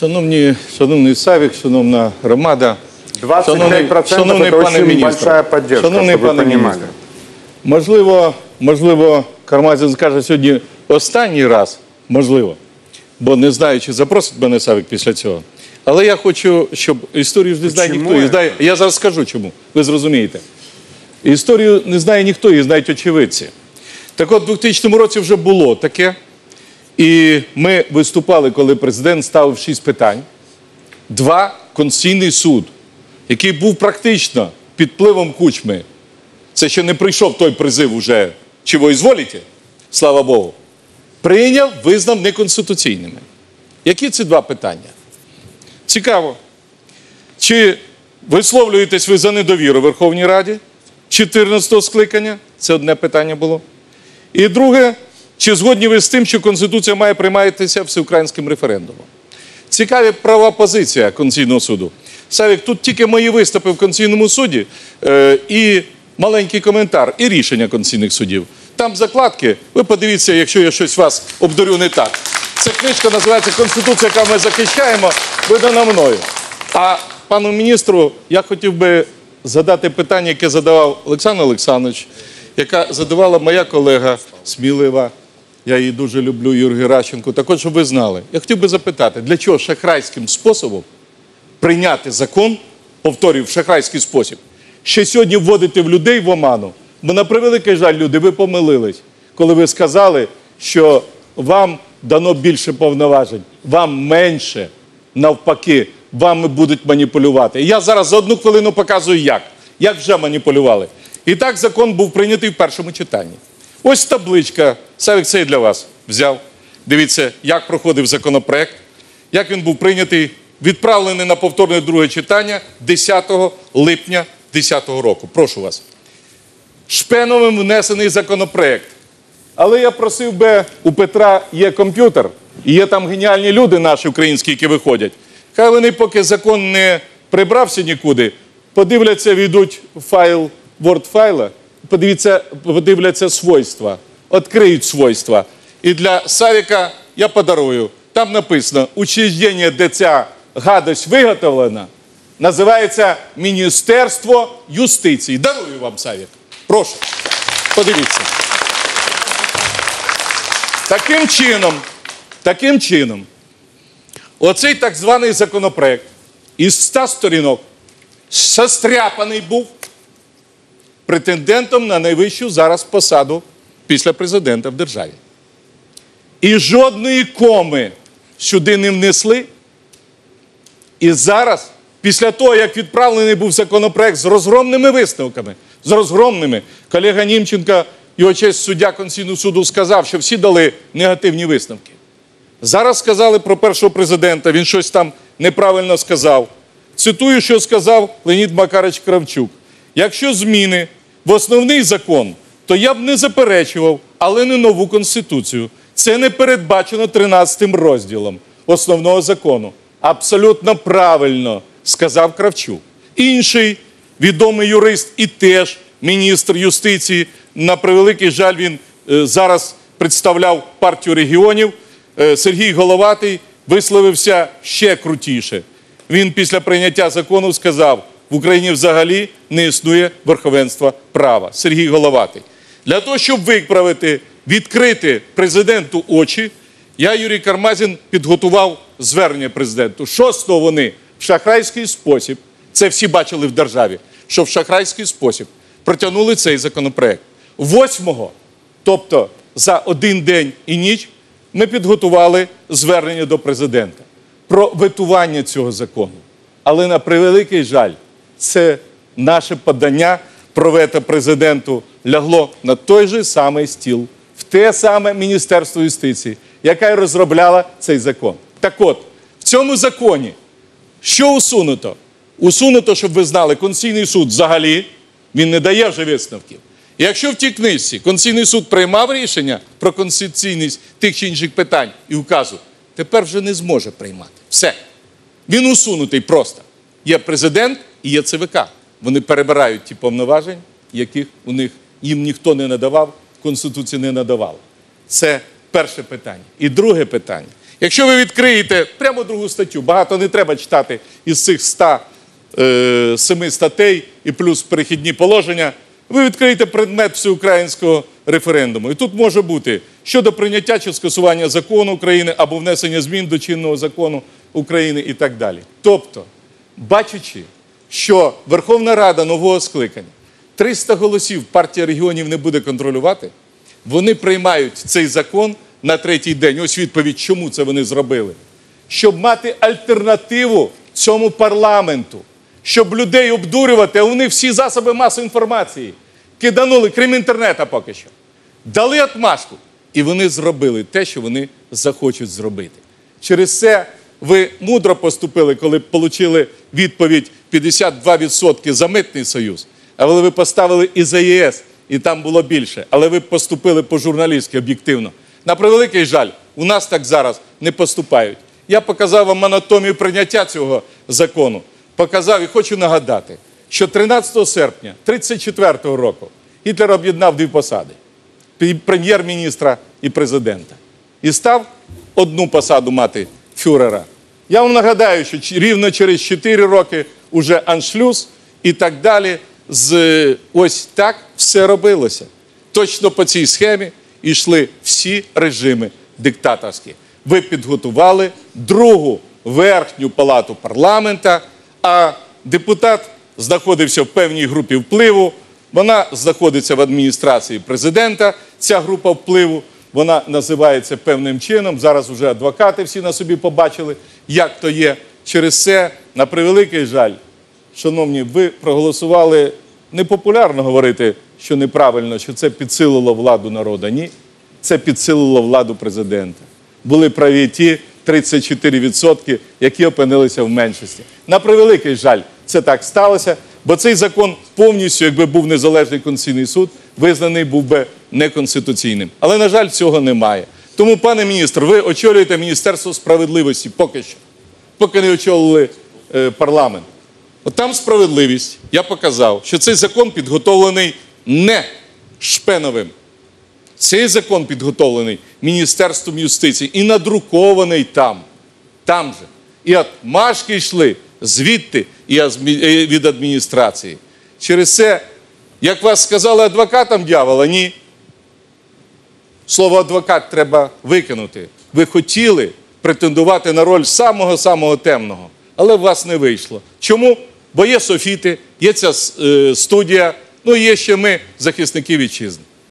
Шановні, шановний Савік, шановна громада, 25% шановний это пане очень міністр, большая поддержка, шановний чтобы вы пане понимали. міністр, можливо, можливо, Кармазін скаже сьогодні останній раз, можливо, бо не знаю, чи запросить мене Савік після цього. Але я хочу, щоб історію ж не знає Чому? ніхто. І знає, я зараз скажу чому, ви зрозумієте. Історію не знає ніхто, її знають очевидці. Так от, у 2000 році вже було таке. І ми виступали, коли президент ставив шість питань. Два Конституційний суд, який був практично під впливом кучми. Це ще не прийшов той призив уже, чи ви ізволіте, слава Богу, прийняв, визнав неконституційними. Які ці два питання? Цікаво. Чи висловлюєтесь ви за недовіру Верховній Раді 14-го скликання? Це одне питання було. І друге, чи згодні ви з тим, що Конституція має прийматися всеукраїнським референдумом? Цікава права позиція Конституційного суду. Савік, тут тільки мої виступи в Конституційному суді е, і маленький коментар, і рішення конституційних судів. Там закладки, ви подивіться, якщо я щось вас обдурю не так. Ця книжка називається Конституція, яку ми захищаємо, видана мною. А пану міністру я хотів би задати питання, яке задавав Олександр Олександрович, яка задавала моя колега Смілива. Я її дуже люблю, Юрій Геращенко. Так от, щоб ви знали, я хотів би запитати, для чого шахрайським способом прийняти закон, повторюю, в шахрайський спосіб, ще сьогодні вводити в людей в оману. Бо на превеликий жаль, люди, ви помилились, коли ви сказали, що вам дано більше повноважень, вам менше, навпаки, вами будуть маніпулювати. Я зараз за одну хвилину показую, як. Як вже маніпулювали. І так закон був прийнятий в першому читанні. Ось табличка. Савік, це і для вас взяв. Дивіться, як проходив законопроект, як він був прийнятий, відправлений на повторне друге читання 10 липня 2010 року. Прошу вас. Шпеновим внесений законопроект. Але я просив би, у Петра є комп'ютер, і є там геніальні люди наші українські, які виходять. Хай вони, поки закон не прибрався нікуди, подивляться, війдуть файл Word файла, подивіться, подивляться свойства, відкриють свойства. І для Савіка я подарую. Там написано, учреждення, де ця гадость виготовлена, називається Міністерство юстиції. Дарую вам, Савік. Прошу, подивіться. Таким чином, таким чином, оцей так званий законопроект із 100 сторінок состряпаний був претендентом на найвищу зараз посаду після президента в державі. І жодної коми сюди не внесли. І зараз, після того, як відправлений був законопроект з розгромними висновками, з розгромними, колега Німченка, його честь суддя Конституційного суду сказав, що всі дали негативні висновки. Зараз сказали про першого президента, він щось там неправильно сказав. Цитую, що сказав Леонід Макарович Кравчук. Якщо зміни в основний закон, то я б не заперечував, але не нову конституцію. Це не передбачено 13 розділом основного закону. Абсолютно правильно сказав Кравчук. Інший відомий юрист і теж міністр юстиції. На превеликий жаль, він е, зараз представляв партію регіонів. Е, Сергій Головатий висловився ще крутіше. Він після прийняття закону сказав: в Україні взагалі не існує верховенства права. Сергій Головатий. Для того, щоб виправити, відкрити президенту очі, я, Юрій Кармазін, підготував звернення президенту. Шостого вони в шахрайський спосіб, це всі бачили в державі, що в шахрайський спосіб протягнули цей законопроект. Восьмого, тобто за один день і ніч, ми підготували звернення до президента про ветування цього закону. Але на превеликий жаль, це наше подання про вето президенту лягло на той же самий стіл, в те саме Міністерство юстиції, яке розробляла цей закон. Так от, в цьому законі що усунуто? Усунуто, щоб ви знали, Конституційний суд взагалі він не дає вже висновків. Якщо в тій книжці Конституційний суд приймав рішення про конституційність тих чи інших питань і указу, тепер вже не зможе приймати. Все. Він усунутий просто. Є президент і є ЦВК. Вони перебирають ті повноважень, яких у них їм ніхто не надавав, Конституції не надавала. Це перше питання. І друге питання. Якщо ви відкриєте прямо другу статтю, багато не треба читати із цих 107 статей і плюс перехідні положення, ви відкриєте предмет всеукраїнського референдуму. І тут може бути щодо прийняття чи скасування закону України або внесення змін до чинного закону України і так далі. Тобто, бачачи, що Верховна Рада нового скликання 300 голосів партія регіонів не буде контролювати, вони приймають цей закон на третій день. Ось відповідь, чому це вони зробили. Щоб мати альтернативу цьому парламенту, щоб людей обдурювати, а вони всі засоби масової інформації киданули, крім інтернету поки що. Дали отмашку. І вони зробили те, що вони захочуть зробити. Через це ви мудро поступили, коли отримали відповідь 52% за митний союз. Але ви поставили і за ЄС, і там було більше. Але ви поступили по-журналістськи об'єктивно. На превеликий жаль, у нас так зараз не поступають. Я показав вам анатомію прийняття цього закону. Показав і хочу нагадати, що 13 серпня 1934 року Гітлер об'єднав дві посади прем'єр-міністра і президента. І став одну посаду мати фюрера. Я вам нагадаю, що рівно через 4 роки уже аншлюз і так далі. З ось так все робилося. Точно по цій схемі йшли всі режими диктаторські. Ви підготували другу верхню палату парламента, а депутат знаходився в певній групі впливу. Вона знаходиться в адміністрації президента. Ця група впливу вона називається певним чином. Зараз вже адвокати всі на собі побачили, як то є. Через це, на превеликий жаль, шановні, ви проголосували непопулярно говорити, що неправильно, що це підсилило владу народу. Ні, це підсилило владу президента. Були праві ті 34%, які опинилися в меншості. На превеликий жаль, це так сталося, бо цей закон повністю, якби був незалежний конституційний суд, визнаний був би неконституційним. Але, на жаль, цього немає. Тому, пане міністр, ви очолюєте Міністерство справедливості поки що, поки не очолили е, парламент. От там справедливість. Я показав, що цей закон підготовлений не Шпеновим. Цей закон підготовлений Міністерством юстиції і надрукований там. Там же. І отмашки йшли звідти і від адміністрації. Через це, як вас сказали адвокатам дьявола, ні. Слово адвокат треба викинути. Ви хотіли претендувати на роль самого-самого темного, але у вас не вийшло. Чому? Бо є софіти, є ця е, студія, ну і є ще ми, захисники вітчизни.